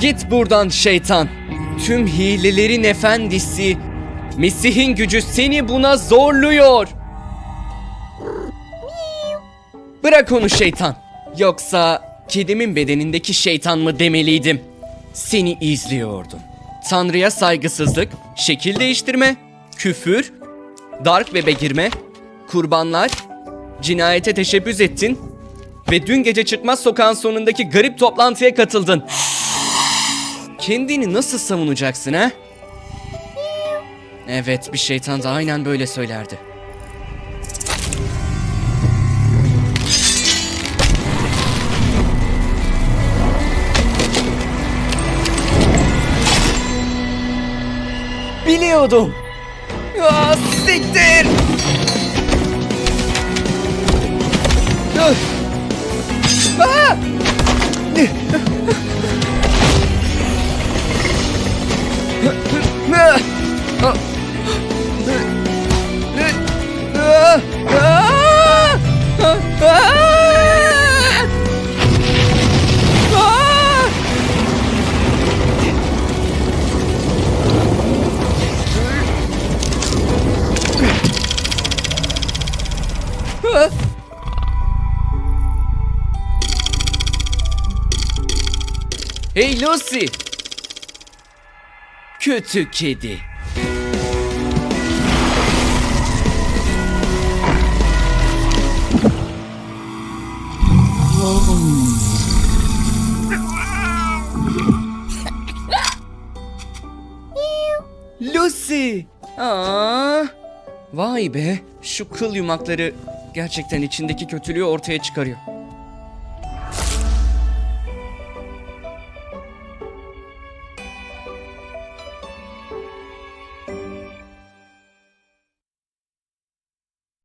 Git buradan şeytan. Tüm hilelerin efendisi Mesih'in gücü seni buna zorluyor. Bırak onu şeytan. Yoksa kedimin bedenindeki şeytan mı demeliydim? Seni izliyordum. Tanrı'ya saygısızlık, şekil değiştirme, küfür, dark web'e girme, kurbanlar, cinayete teşebbüs ettin ve dün gece çıkmaz sokağın sonundaki garip toplantıya katıldın. Kendini nasıl savunacaksın ha? Evet, bir şeytan da aynen böyle söylerdi. Biliyordum. Aa, siktir! Dur! Aa! Hey Lucy! Kötü kedi. Lucy! Aa! Vay be, şu kıl yumakları gerçekten içindeki kötülüğü ortaya çıkarıyor.